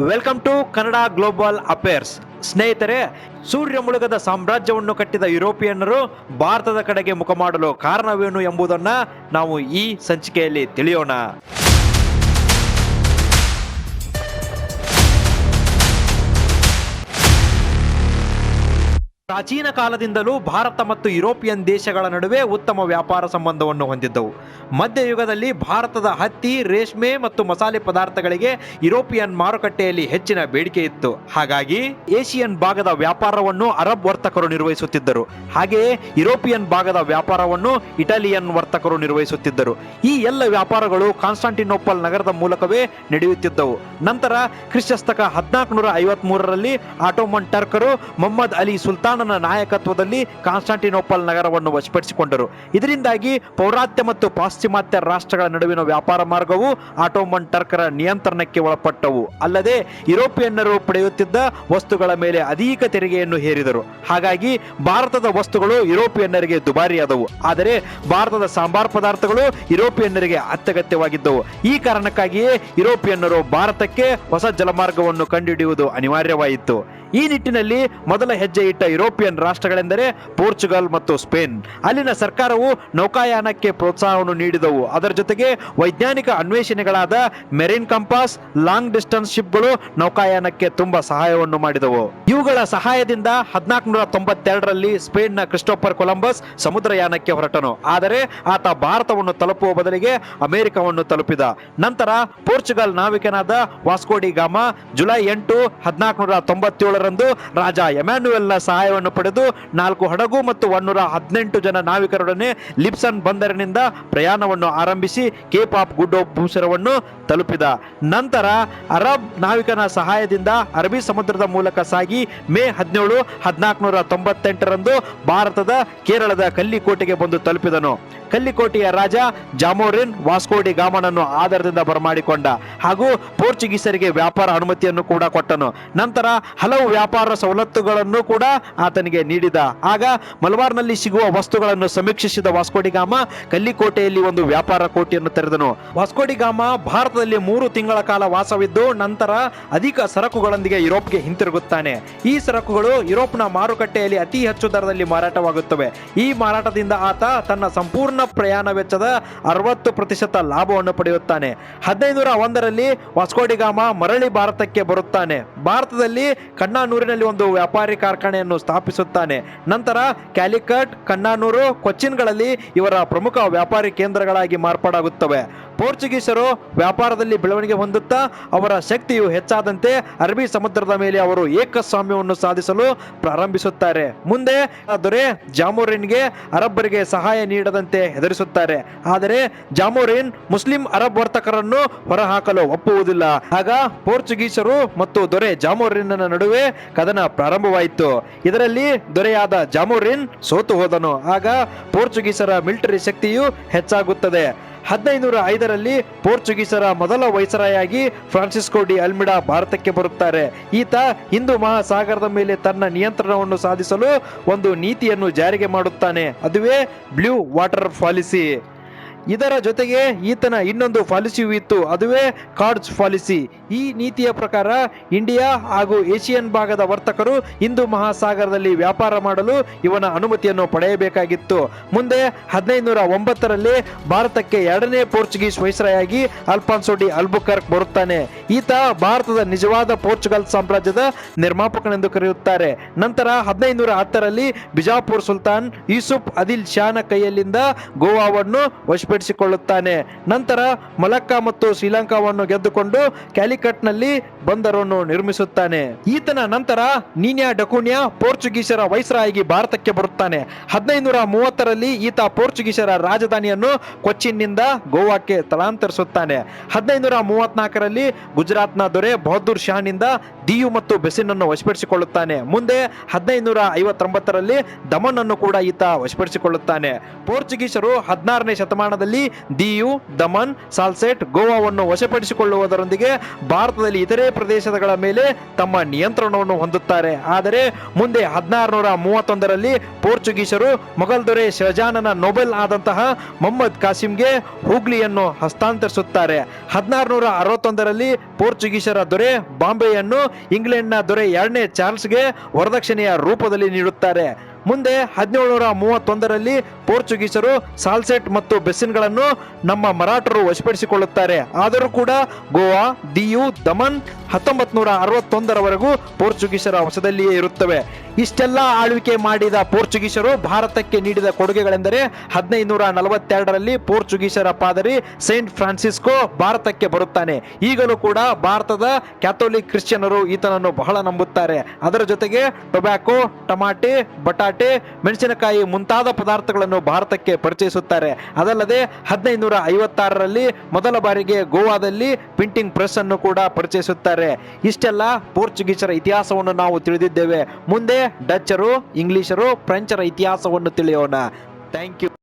Welcome to Kannada global affairs. ಸ್ನೇಹಿತರೆ, ಸೂರ್ಯ ಮುಳುಗದ ಸಾಮ್ರಾಜ್ಯವನ್ನು ಕಟ್ಟಿದ ಯುರೋಪಿಯನ್ನರು ಭಾರತದ ಕಡೆಗೆ ಮುಖ ಮಾಡಲು ಕಾರಣವೇನು ಎಂಬುದನ್ನು ನಾವು ಈ ಸಂಚಿಕೆಯಲ್ಲಿ ತಿಳಿಯೋಣ. ಪ್ರಾಚೀನ ಕಾಲದಿಂದಲೂ ಭಾರತ ಮತ್ತು ಯುರೋಪಿಯನ್ ದೇಶಗಳ ನಡುವೆ ಉತ್ತಮ ವ್ಯಾಪಾರ ಸಂಬಂಧವನ್ನು ಹೊಂದಿದ್ದವು. ಮಧ್ಯಯುಗದಲ್ಲಿ ಭಾರತದ ಹತ್ತಿ, ರೇಷ್ಮೆ ಮತ್ತು ಮಸಾಲೆ ಪದಾರ್ಥಗಳಿಗೆ ಯುರೋಪಿಯನ್ ಮಾರುಕಟ್ಟೆಯಲ್ಲಿ ಹೆಚ್ಚಿನ ಬೇಡಿಕೆ ಇತ್ತು. ಹಾಗಾಗಿ ಏಷಿಯನ್ ಭಾಗದ ವ್ಯಾಪಾರವನ್ನು ಅರಬ್ ವರ್ತಕರು ನಿರ್ವಹಿಸುತ್ತಿದ್ದರು. ಹಾಗೆಯೇ ಯುರೋಪಿಯನ್ ಭಾಗದ ವ್ಯಾಪಾರವನ್ನು ಇಟಾಲಿಯನ್ ವರ್ತಕರು ನಿರ್ವಹಿಸುತ್ತಿದ್ದರು. ಈ ಎಲ್ಲ ವ್ಯಾಪಾರಗಳು ಕಾನ್ಸ್ಟಾಂಟಿನೋಪಲ್ ನಗರದ ಮೂಲಕವೇ ನಡೆಯುತ್ತಿದ್ದವು. ನಂತರ ಕ್ರಿಶಸ್ತಕ ಹದಿನಾಲ್ಕು ನೂರ ಐವತ್ಮೂರರಲ್ಲಿ ಆಟೋಮನ್ ಟರ್ಕರು ಮೊಹಮ್ಮದ್ ಅಲಿ ಸುಲ್ತಾನನ ನಾಯಕತ್ವದಲ್ಲಿ ಕಾನ್ಸ್ಟಾಂಟಿನೋಪಲ್ ನಗರವನ್ನು ವಶಪಡಿಸಿಕೊಂಡರು. ಇದರಿಂದಾಗಿ ಪೌರಾತ್ಯ ಮತ್ತು ಪಾಶ್ಚಿಮಾತ್ಯ ರಾಷ್ಟ್ರಗಳ ನಡುವಿನ ವ್ಯಾಪಾರ ಮಾರ್ಗವು ಆಟೋಮನ್ ಟರ್ಕರ ನಿಯಂತ್ರಣಕ್ಕೆ ಒಳಪಟ್ಟವು. ಅಲ್ಲದೆ ಯುರೋಪಿಯನ್ನರು ಪಡೆಯುತ್ತಿದ್ದ ವಸ್ತುಗಳ ಮೇಲೆ ಅಧಿಕ ತೆರಿಗೆಯನ್ನು ಹೇರಿದರು. ಹಾಗಾಗಿ ಭಾರತದ ವಸ್ತುಗಳು ಯುರೋಪಿಯನ್ನರಿಗೆ ದುಬಾರಿಯಾದವು. ಆದರೆ ಭಾರತದ ಸಾಂಬಾರ್ ಪದಾರ್ಥಗಳು ಯುರೋಪಿಯನ್ನರಿಗೆ ಅತ್ಯಗತ್ಯವಾಗಿದ್ದವು. ಈ ಕಾರಣಕ್ಕಾಗಿಯೇ ಯುರೋಪಿಯನ್ನರು ಭಾರತಕ್ಕೆ ಹೊಸ ಜಲಮಾರ್ಗವನ್ನು ಕಂಡುಹಿಡಿಯುವುದು ಅನಿವಾರ್ಯವಾಯಿತು. ಈ ನಿಟ್ಟಿನಲ್ಲಿ ಮೊದಲ ಹೆಜ್ಜೆ ಇಟ್ಟ ಯುರೋಪಿಯನ್ ರಾಷ್ಟ್ರಗಳೆಂದರೆ ಪೋರ್ಚುಗಲ್ ಮತ್ತು ಸ್ಪೇನ್. ಅಲ್ಲಿನ ಸರ್ಕಾರವು ನೌಕಾಯಾನಕ್ಕೆ ಪ್ರೋತ್ಸಾಹವನ್ನು ನೀಡಿದವು. ಅದರ ಜೊತೆಗೆ ವೈಜ್ಞಾನಿಕ ಅನ್ವೇಷಣೆಗಳಾದ ಮೆರಿನ್ ಕಂಪಾಸ್, ಲಾಂಗ್ ಡಿಸ್ಟೆನ್ಸ್ ಶಿಪ್ಗಳು ನೌಕಾಯಾನಕ್ಕೆ ತುಂಬಾ ಸಹಾಯವನ್ನು ಮಾಡಿದವು. ಇವುಗಳ ಸಹಾಯದಿಂದ ಹದಿನಾಲ್ಕುನೂರ ತೊಂಬತ್ತೆರಡರಲ್ಲಿ ಸ್ಪೇನ್ನ ಕ್ರಿಸ್ಟೋಫರ್ ಕೊಲಂಬಸ್ ಸಮುದ್ರಯಾನಕ್ಕೆ ಹೊರಟನು. ಆದರೆ ಆತ ಭಾರತವನ್ನು ತಲುಪುವ ಬದಲಿಗೆ ಅಮೆರಿಕವನ್ನು ತಲುಪಿದ. ನಂತರ ಪೋರ್ಚುಗಲ್ ನಾವಿಕನಾದ ವಾಸ್ಕೋಡಿ ಗಾಮ ಜುಲೈ ಎಂಟು ಹದಿನಾಲ್ಕುನೂರ ತೊಂಬತ್ತೇಳರಂದು ರಾಜ ಎಮ್ಯಾನ್ಯುಯಲ್ನ ಸಹಾಯವನ್ನು ಪಡೆದು ನಾಲ್ಕು ಹಡಗು ಮತ್ತು ಒನ್ನೂರ ಹದಿನೆಂಟು ಜನ ನಾವಿಕರೊಡನೆ ಲಿಪ್ಸನ್ ಬಂದರಿನಿಂದ ಪ್ರಯಾಣವನ್ನು ಆರಂಭಿಸಿ ಕೇಪ್ ಆಫ್ ಗುಡ್ ಆಫ್ ಭೂಸರವನ್ನು ತಲುಪಿದ. ನಂತರ ಅರಬ್ ನಾವಿಕನ ಸಹಾಯದಿಂದ ಅರಬ್ಬಿ ಸಮುದ್ರದ ಮೂಲಕ ಸಾಗಿ ಮೇ ಹದಿನೇಳು ಹದಿನಾಲ್ಕು ನೂರ ತೊಂಬತ್ತೆಂಟರಂದು ಭಾರತದ ಕೇರಳದ ಕಲ್ಲಿಕೋಟೆಗೆ ಬಂದು ತಲುಪಿದನು. ಕಲ್ಲಿಕೋಟೆಯ ರಾಜ ಜಾಮೋರಿನ್ ವಾಸ್ಕೋಡಿ ಗಾಮನನ್ನು ಆಧಾರದಿಂದ ಬರಮಾಡಿಕೊಂಡ ಹಾಗೂ ಪೋರ್ಚುಗೀಸರಿಗೆ ವ್ಯಾಪಾರ ಅನುಮತಿಯನ್ನು ಕೂಡ ಕೊಟ್ಟನು. ನಂತರ ಹಲವು ವ್ಯಾಪಾರ ಸವಲತ್ತುಗಳನ್ನು ಕೂಡ ಆತನಿಗೆ ನೀಡಿದ. ಆಗ ಮಲಬಾರ್ನಲ್ಲಿ ಸಿಗುವ ವಸ್ತುಗಳನ್ನು ಸಮೀಕ್ಷಿಸಿದ ವಾಸ್ಕೋಡಿ ಗಾಮ ಕಲ್ಲಿಕೋಟೆಯಲ್ಲಿ ಒಂದು ವ್ಯಾಪಾರ ಕೋಟೆಯನ್ನು ತೆರೆದನು. ವಾಸ್ಕೋಡಿ ಗಾಮ ಭಾರತದಲ್ಲಿ ಮೂರು ತಿಂಗಳ ಕಾಲ ವಾಸವಿದ್ದು ನಂತರ ಅಧಿಕ ಸರಕುಗಳೊಂದಿಗೆ ಯುರೋಪ್ಗೆ ಹಿಂತಿರುಗುತ್ತಾನೆ. ಈ ಸರಕುಗಳು ಯುರೋಪ್ನ ಮಾರುಕಟ್ಟೆಯಲ್ಲಿ ಅತಿ ಹೆಚ್ಚು ದರದಲ್ಲಿ ಮಾರಾಟವಾಗುತ್ತವೆ. ಈ ಮಾರಾಟದಿಂದ ಆತ ತನ್ನ ಸಂಪೂರ್ಣ ಪ್ರಯಾಣ ವೆಚ್ಚದ ಅರವತ್ತು ಪ್ರತಿಶತ ಲಾಭವನ್ನು ಪಡೆಯುತ್ತಾನೆ. ಹದಿನೈದುನೂರ ಒಂದರಲ್ಲಿ ವಾಸ್ಕೋಡಿಗಾಮ ಮರಳಿ ಭಾರತಕ್ಕೆ ಬರುತ್ತಾನೆ. ಭಾರತದಲ್ಲಿ ಕಣ್ಣಾನೂರಿನಲ್ಲಿ ಒಂದು ವ್ಯಾಪಾರಿ ಕಾರ್ಖಾನೆಯನ್ನು ಸ್ಥಾಪಿಸುತ್ತಾನೆ. ನಂತರ ಕ್ಯಾಲಿಕಟ್, ಕಣ್ಣಾನೂರು, ಕೊಚ್ಚಿನ್ಗಳಲ್ಲಿ ಇವರ ಪ್ರಮುಖ ವ್ಯಾಪಾರಿ ಕೇಂದ್ರಗಳಾಗಿ ಮಾರ್ಪಾಡಾಗುತ್ತವೆ. ಪೋರ್ಚುಗೀಸರು ವ್ಯಾಪಾರದಲ್ಲಿ ಬೆಳವಣಿಗೆ ಹೊಂದುತ್ತಾ ಅವರ ಶಕ್ತಿಯು ಹೆಚ್ಚಾದಂತೆ ಅರಬಿ ಸಮುದ್ರದ ಮೇಲೆ ಅವರು ಏಕಸ್ವಾಮ್ಯವನ್ನು ಸಾಧಿಸಲು ಪ್ರಾರಂಭಿಸುತ್ತಾರೆ. ಮುಂದೆ ಆ ದೊರೆ ಜಾಮೋರಿನ್ಗೆ ಅರಬ್ಬರಿಗೆ ಸಹಾಯ ನೀಡದಂತೆ ಹೆದರಿಸುತ್ತಾರೆ. ಆದರೆ ಜಾಮೋರಿನ್ ಮುಸ್ಲಿಂ ಅರಬ್ ವರ್ತಕರನ್ನು ಹೊರಹಾಕಲು ಒಪ್ಪುವುದಿಲ್ಲ. ಆಗ ಪೋರ್ಚುಗೀಸರು ಮತ್ತು ದೊರೆ ಜಾಮೋರಿನ್ನ ನಡುವೆ ಕದನ ಪ್ರಾರಂಭವಾಯಿತು. ಇದರಲ್ಲಿ ದೊರೆಯಾದ ಜಾಮೋರಿನ್ ಸೋತು ಹೋದನು ಆಗ ಪೋರ್ಚುಗೀಸರ ಮಿಲಿಟರಿ ಶಕ್ತಿಯು ಹೆಚ್ಚಾಗುತ್ತದೆ. ಹದಿನೈದುನೂರ ಐದರಲ್ಲಿ ಪೋರ್ಚುಗೀಸರ ಮೊದಲ ವೈಸರಾಯಾಗಿ ಫ್ರಾನ್ಸಿಸ್ಕೋ ಡಿ ಅಲ್ಮಿಡಾ ಭಾರತಕ್ಕೆ ಬರುತ್ತಾರೆ. ಈತ ಹಿಂದೂ ಮಹಾಸಾಗರದ ಮೇಲೆ ತನ್ನ ನಿಯಂತ್ರಣವನ್ನು ಸಾಧಿಸಲು ಒಂದು ನೀತಿಯನ್ನು ಜಾರಿಗೆ ಮಾಡುತ್ತಾನೆ. ಅದುವೇ ಬ್ಲೂ ವಾಟರ್ ಪಾಲಿಸಿ. ಇದರ ಜೊತೆಗೆ ಈತನ ಇನ್ನೊಂದು ಪಾಲಿಸಿಯೂ ಇತ್ತು. ಅದುವೇ ಕಾರ್ಡ್ಸ್ ಪಾಲಿಸಿ. ಈ ನೀತಿಯ ಪ್ರಕಾರ ಇಂಡಿಯಾ ಹಾಗೂ ಏಷಿಯನ್ ಭಾಗದ ವರ್ತಕರು ಹಿಂದೂ ಮಹಾಸಾಗರದಲ್ಲಿ ವ್ಯಾಪಾರ ಮಾಡಲು ಇವನ ಅನುಮತಿಯನ್ನು ಪಡೆಯಬೇಕಾಗಿತ್ತು. ಮುಂದೆ ಹದಿನೈದುನೂರ ಒಂಬತ್ತರಲ್ಲಿ ಭಾರತಕ್ಕೆ ಎರಡನೇ ಪೋರ್ಚುಗೀಸ್ ವೈಸ್ರಾಯಾಗಿ ಅಲ್ಫಾನ್ಸೋಡಿ ಅಲ್ಬುಕರ್ಕ್ ಬರುತ್ತಾನೆ. ಈತ ಭಾರತದ ನಿಜವಾದ ಪೋರ್ಚುಗಲ್ ಸಾಮ್ರಾಜ್ಯದ ನಿರ್ಮಾಪಕನೆಂದು ಕರೆಯುತ್ತಾರೆ. ನಂತರ ಹದಿನೈದುನೂರ ಹತ್ತರಲ್ಲಿ ಬಿಜಾಪುರ್ ಸುಲ್ತಾನ್ ಯೂಸುಫ್ ಅದಿಲ್ ಶಾನ ಕೈಯಲ್ಲಿಂದ ಗೋವಾವನ್ನು ವಶಪಡಿಸಿಕೊಳ್ಳುತ್ತಾನೆ ನಂತರ ಮಲಕ್ಕಾ ಮತ್ತು ಶ್ರೀಲಂಕಾವನ್ನು ಗೆದ್ದುಕೊಂಡು ಕ್ಯಾಲಿಕಟ್ನಲ್ಲಿ ಬಂದರನ್ನು ನಿರ್ಮಿಸುತ್ತಾನೆ. ಈತನ ನಂತರ ನೀನ್ಯಾ ಡಕೋನಿಯಾ ಪೋರ್ಚುಗೀಸರ ವೈಸ್ರಾಯಿಗೆ ಭಾರತಕ್ಕೆ ಬರುತ್ತಾನೆ. ಹದಿನೈದುನೂರ ಮೂವತ್ತರಲ್ಲಿ ಈತ ಪೋರ್ಚುಗೀಸರ ರಾಜಧಾನಿಯನ್ನು ಕೊಚ್ಚಿನ್ನಿಂದ ಗೋವಾಕ್ಕೆ ಸ್ಥಳಾಂತರಿಸುತ್ತಾನೆ. ಹದಿನೈದುನೂರ ಮೂವತ್ನಾಲ್ಕರಲ್ಲಿ ಗುಜರಾತ್ನ ದೊರೆ ಬಹದ್ದೂರ್ ಶಾನಿಂದ ದಿಯು ಮತ್ತು ಬೆಸಿನನ್ನು ವಶಪಡಿಸಿಕೊಳ್ಳುತ್ತಾನೆ. ಮುಂದೆ ಹದಿನೈದುನೂರ ಐವತ್ತೊಂಬತ್ತರಲ್ಲಿ ದಮನ್ ಅನ್ನು ಕೂಡ ಈತ ವಶಪಡಿಸಿಕೊಳ್ಳುತ್ತಾನೆ. ಪೋರ್ಚುಗೀಸರು ಹದಿನಾರನೇ ಶತಮಾನದಲ್ಲಿ ದಿಯು, ದಮನ್, ಸಾಲ್ಸೆಟ್, ಗೋವಾವನ್ನು ವಶಪಡಿಸಿಕೊಳ್ಳುವುದರೊಂದಿಗೆ ಭಾರತದಲ್ಲಿ ಇತರೆ ಪ್ರದೇಶಗಳ ಮೇಲೆ ತಮ್ಮ ನಿಯಂತ್ರಣವನ್ನು ಹೊಂದುತ್ತಾರೆ. ಆದರೆ ಮುಂದೆ ಹದಿನಾರುನೂರ ಮೂವತ್ತೊಂದರಲ್ಲಿ ಪೋರ್ಚುಗೀಸರು ಮೊಘಲ್ ದೊರೆ ಶಹಜಾನನ ನೊಬೆಲ್ ಆದಂತಹ ಮೊಹಮ್ಮದ್ ಕಾಸಿಂಗೆ ಹೂಗ್ಲಿಯನ್ನು ಹಸ್ತಾಂತರಿಸುತ್ತಾರೆ. ಹದಿನಾರುನೂರ ಅರವತ್ತೊಂದರಲ್ಲಿ ಪೋರ್ಚುಗೀಸರ ದೊರೆ ಬಾಂಬೆಯನ್ನು ಇಂಗ್ಲೆಂಡ್ನ ದೊರೆ ಎರಡನೇ ಚಾರ್ಲ್ಸ್ಗೆ ವರದಕ್ಷಿಣೆಯ ರೂಪದಲ್ಲಿ ನೀಡುತ್ತಾರೆ. ಮುಂದೆ ಹದಿನೇಳುನೂರ ಮೂವತ್ತೊಂದರಲ್ಲಿ ಪೋರ್ಚುಗೀಸರು ಸಾಲ್ಸೆಟ್ ಮತ್ತು ಬೆಸಿನ್ಗಳನ್ನು ನಮ್ಮ ಮರಾಠರು ವಶಪಡಿಸಿಕೊಳ್ಳುತ್ತಾರೆ. ಆದರೂ ಕೂಡ ಗೋವಾ, ದಿಯು, ದಮನ್ ಹತ್ತೊಂಬತ್ನೂರ ಅರವತ್ತೊಂದರವರೆಗೂ ಪೋರ್ಚುಗೀಸರ ವಶದಲ್ಲಿಯೇ ಇರುತ್ತವೆ. ಇಷ್ಟೆಲ್ಲ ಆಳ್ವಿಕೆ ಮಾಡಿದ ಪೋರ್ಚುಗೀಸರು ಭಾರತಕ್ಕೆ ನೀಡಿದ ಕೊಡುಗೆಗಳೆಂದರೆ ಹದಿನೈದುನೂರ ನಲವತ್ತೆರಡರಲ್ಲಿ ಪೋರ್ಚುಗೀಸರ ಪಾದರಿ ಸೈಂಟ್ ಫ್ರಾನ್ಸಿಸ್ಕೋ ಭಾರತಕ್ಕೆ ಬರುತ್ತಾನೆ. ಈಗಲೂ ಕೂಡ ಭಾರತದ ಕ್ಯಾಥೋಲಿಕ್ ಕ್ರಿಶ್ಚಿಯನರು ಈತನನ್ನು ಬಹಳ ನಂಬುತ್ತಾರೆ. ಅದರ ಜೊತೆಗೆ ಟೊಬ್ಯಾಕೋ, ಟಮಾಟೆ ಬಟಾಟೆ ಮೆಣಸಿನಕಾಯಿ ಮುಂತಾದ ಪದಾರ್ಥಗಳನ್ನು ಭಾರತಕ್ಕೆ ಪರಿಚಯಿಸುತ್ತಾರೆ. ಅದಲ್ಲದೆ ಹದಿನೈದುನೂರ ಐವತ್ತಾರರಲ್ಲಿ ಮೊದಲ ಬಾರಿಗೆ ಗೋವಾದಲ್ಲಿ ಪ್ರಿಂಟಿಂಗ್ ಪ್ರೆಸ್ ಅನ್ನು ಕೂಡ ಪರಿಚಯಿಸುತ್ತಾರೆ. ಇಷ್ಟೆಲ್ಲ ಪೋರ್ಚುಗೀಸರ ಇತಿಹಾಸವನ್ನು ನಾವು ತಿಳಿದಿದ್ದೇವೆ. ಮುಂದೆ ಡಚ್ಚರು, ಇಂಗ್ಲಿಷರು, ಫ್ರೆಂಚರ ಇತಿಹಾಸವನ್ನು ತಿಳಿಯೋಣ. Thank you.